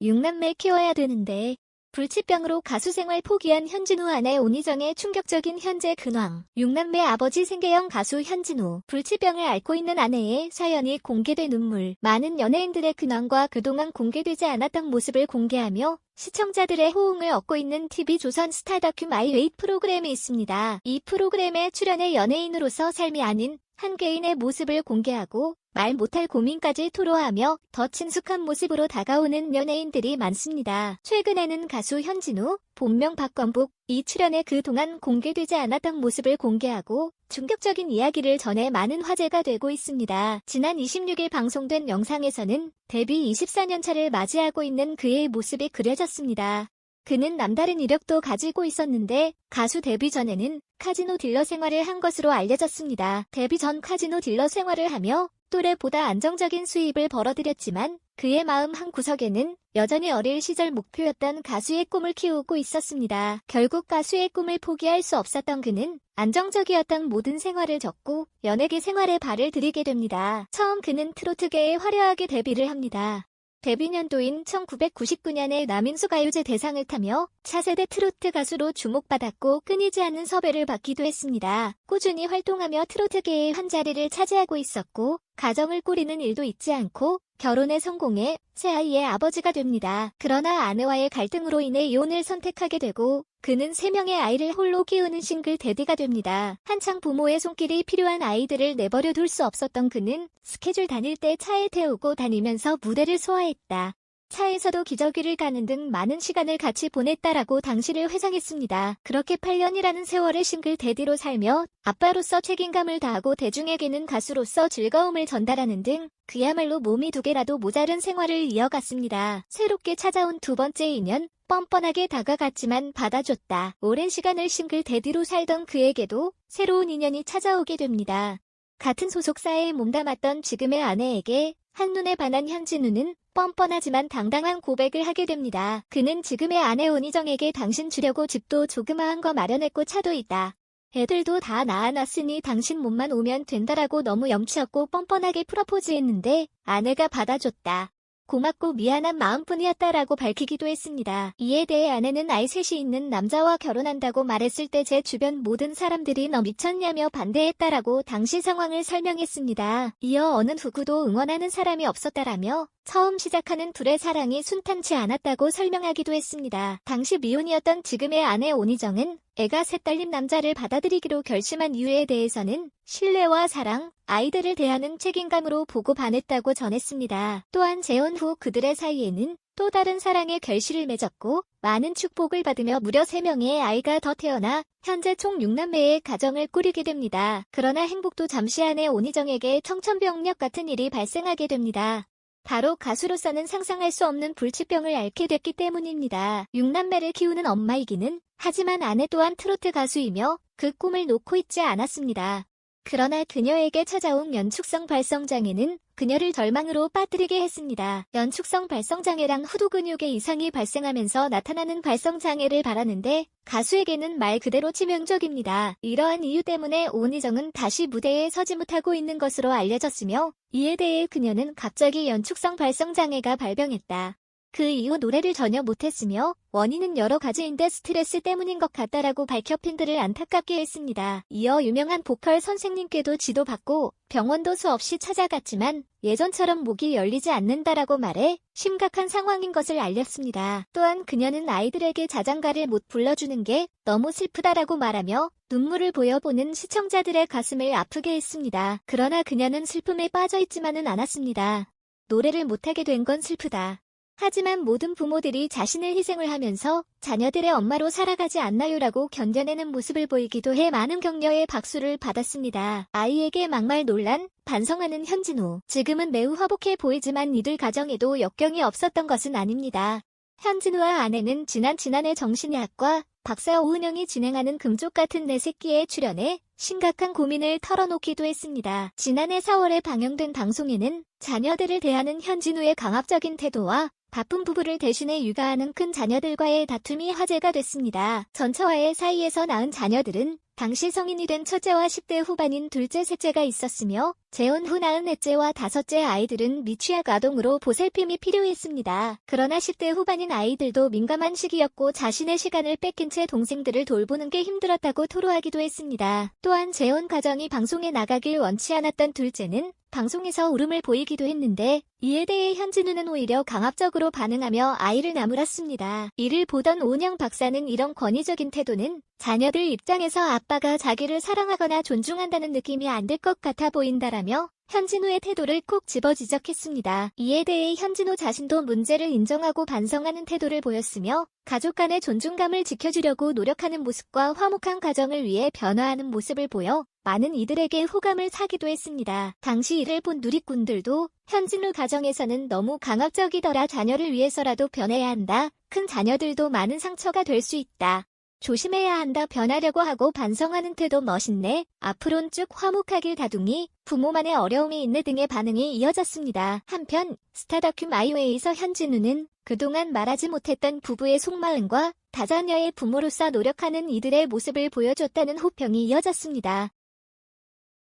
육남매 키워야 되는데 불치병으로 가수 생활 포기한 현진우 아내 온희정의 충격적인 현재 근황. 육남매 아버지 생계형 가수 현진우. 불치병을 앓고 있는 아내의 사연이 공개된 눈물. 많은 연예인들의 근황과 그동안 공개되지 않았던 모습을 공개하며 시청자들의 호응을 얻고 있는 TV조선 스타 다큐 마이웨이 프로그램이 있습니다. 이 프로그램에 출연해 연예인으로서 삶이 아닌 한 개인의 모습을 공개하고 말 못할 고민까지 토로하며 더 친숙한 모습으로 다가오는 연예인들이 많습니다. 최근에는 가수 현진우, 본명 박건복, 이 출연에 그동안 공개되지 않았던 모습을 공개하고 충격적인 이야기를 전해 많은 화제가 되고 있습니다. 지난 26일 방송된 영상에서는 데뷔 24년 차를 맞이하고 있는 그의 모습이 그려졌습니다. 그는 남다른 이력도 가지고 있었는데 가수 데뷔 전에는 카지노 딜러 생활을 한 것으로 알려졌습니다. 데뷔 전 카지노 딜러 생활을 하며 또래보다 안정적인 수입을 벌어들였지만 그의 마음 한 구석에는 여전히 어릴 시절 목표였던 가수의 꿈을 키우고 있었습니다. 결국 가수의 꿈을 포기할 수 없었던 그는 안정적이었던 모든 생활을 접고 연예계 생활에 발을 들이게 됩니다. 처음 그는 트로트계에 화려하게 데뷔를 합니다. 데뷔 년도인 1999년에 남인수 가요제 대상을 타며 차세대 트로트 가수로 주목받았고 끊이지 않는 섭외를 받기도 했습니다. 꾸준히 활동하며 트로트계의 한 자리를 차지하고 있었고 가정을 꾸리는 일도 잊지 않고 결혼에 성공해 새 아이의 아버지가 됩니다. 그러나 아내와의 갈등으로 인해 이혼을 선택하게 되고 그는 3명의 아이를 홀로 키우는 싱글 데디가 됩니다. 한창 부모의 손길이 필요한 아이들을 내버려 둘 수 없었던 그는 스케줄 다닐 때 차에 태우고 다니면서 무대를 소화했다. 차에서도 기저귀를 가는 등 많은 시간을 같이 보냈다라고 당시를 회상했습니다. 그렇게 8년이라는 세월을 싱글 데디로 살며 아빠로서 책임감을 다하고 대중에게는 가수로서 즐거움을 전달하는 등 그야말로 몸이 두 개라도 모자른 생활을 이어갔습니다. 새롭게 찾아온 두 번째 인연, 뻔뻔하게 다가갔지만 받아줬다. 오랜 시간을 싱글 데디로 살던 그에게도 새로운 인연이 찾아오게 됩니다. 같은 소속사에 몸담았던 지금의 아내에게 한눈에 반한 현진우는 뻔뻔하지만 당당한 고백을 하게 됩니다. 그는 지금의 아내 온희정에게 당신 주려고 집도 조그마한 거 마련했고 차도 있다. 애들도 다 낳아놨으니 당신 몸만 오면 된다라고 너무 염치 없고 뻔뻔하게 프러포즈했는데 아내가 받아줬다. 고맙고 미안한 마음뿐이었다라고 밝히기도 했습니다. 이에 대해 아내는 아이 셋이 있는 남자와 결혼한다고 말했을 때 제 주변 모든 사람들이 너 미쳤냐며 반대했다라고 당시 상황을 설명했습니다. 이어 어느 누구도 응원하는 사람이 없었다라며 처음 시작하는 둘의 사랑이 순탄치 않았다고 설명하기도 했습니다. 당시 미혼이었던 지금의 아내 온희정은 애가 셋 딸린 남자를 받아들이기로 결심한 이유에 대해서는 신뢰와 사랑, 아이들을 대하는 책임감으로 보고 반했다고 전했습니다. 또한 재혼 후 그들의 사이에는 또 다른 사랑의 결실을 맺었고 많은 축복을 받으며 무려 3명의 아이가 더 태어나 현재 총 6남매의 가정을 꾸리게 됩니다. 그러나 행복도 잠시 안에 온희정에게 청천벽력 같은 일이 발생하게 됩니다. 바로 가수로서는 상상할 수 없는 불치병을 앓게 됐기 때문입니다. 6남매를 키우는 엄마이기는 하지만 아내 또한 트로트 가수이며 그 꿈을 놓고 있지 않았습니다. 그러나 그녀에게 찾아온 연축성 발성 장애는 그녀를 절망으로 빠뜨리게 했습니다. 연축성 발성장애란 후두 근육의 이상이 발생하면서 나타나는 발성장애를 말하는데 가수에게는 말 그대로 치명적입니다. 이러한 이유 때문에 온희정은 다시 무대에 서지 못하고 있는 것으로 알려졌으며 이에 대해 그녀는 갑자기 연축성 발성장애가 발병했다. 그 이후 노래를 전혀 못했으며 원인은 여러 가지인데 스트레스 때문인 것 같다라고 밝혀 팬들을 안타깝게 했습니다. 이어 유명한 보컬 선생님께도 지도받고 병원도 수없이 찾아갔지만 예전처럼 목이 열리지 않는다라고 말해 심각한 상황인 것을 알렸습니다. 또한 그녀는 아이들에게 자장가를 못 불러주는 게 너무 슬프다라고 말하며 눈물을 보여보는 시청자들의 가슴을 아프게 했습니다. 그러나 그녀는 슬픔에 빠져있지만은 않았습니다. 노래를 못하게 된 건 슬프다. 하지만 모든 부모들이 자신을 희생을 하면서 자녀들의 엄마로 살아가지 않나요라고 견뎌내는 모습을 보이기도 해 많은 격려의 박수를 받았습니다. 아이에게 막말 논란, 반성하는 현진우. 지금은 매우 화복해 보이지만 이들 가정에도 역경이 없었던 것은 아닙니다. 현진우와 아내는 지난 지난해 정신의학과 박사 오은영이 진행하는 금쪽 같은 내 새끼에 출연해 심각한 고민을 털어놓기도 했습니다. 지난해 4월에 방영된 방송에는 자녀들을 대하는 현진우의 강압적인 태도와 바쁜 부부를 대신해 육아하는 큰 자녀들과의 다툼이 화제가 됐습니다. 전처와의 사이에서 낳은 자녀들은 당시 성인이 된 첫째와 10대 후반인 둘째 셋째가 있었으며 재혼 후 낳은 넷째와 다섯째 아이들은 미취학 아동으로 보살핌이 필요했습니다. 그러나 10대 후반인 아이들도 민감한 시기였고 자신의 시간을 뺏긴 채 동생들을 돌보는 게 힘들었다고 토로하기도 했습니다. 또한 재혼 가정이 방송에 나가길 원치 않았던 둘째는 방송에서 울음을 보이기도 했는데 이에 대해 현진우는 오히려 강압적으로 반응하며 아이를 나무랐습니다. 이를 보던 오은영 박사는 이런 권위적인 태도는 자녀들 입장에서 아빠가 자기를 사랑하거나 존중한다는 느낌이 안 들 것 같아 보인다라 며 현진우의 태도를 콕 집어 지적했습니다. 이에 대해 현진우 자신도 문제를 인정하고 반성하는 태도를 보였으며 가족 간의 존중감을 지켜주려고 노력하는 모습과 화목한 가정을 위해 변화하는 모습을 보여 많은 이들에게 호감을 사기도 했습니다. 당시 이를 본 누리꾼들도 현진우 가정에서는 너무 강압적이더라 자녀를 위해서라도 변해야 한다. 큰 자녀들도 많은 상처가 될 수 있다. 조심해야 한다 변하려고 하고 반성하는 태도 멋있네. 앞으론 쭉 화목하길 다둥이 부모만의 어려움이 있네 등의 반응이 이어졌습니다. 한편 스타 다큐 마이웨이에서 현진우는 그동안 말하지 못했던 부부의 속마음과 다자녀의 부모로서 노력하는 이들의 모습을 보여줬다는 호평이 이어졌습니다.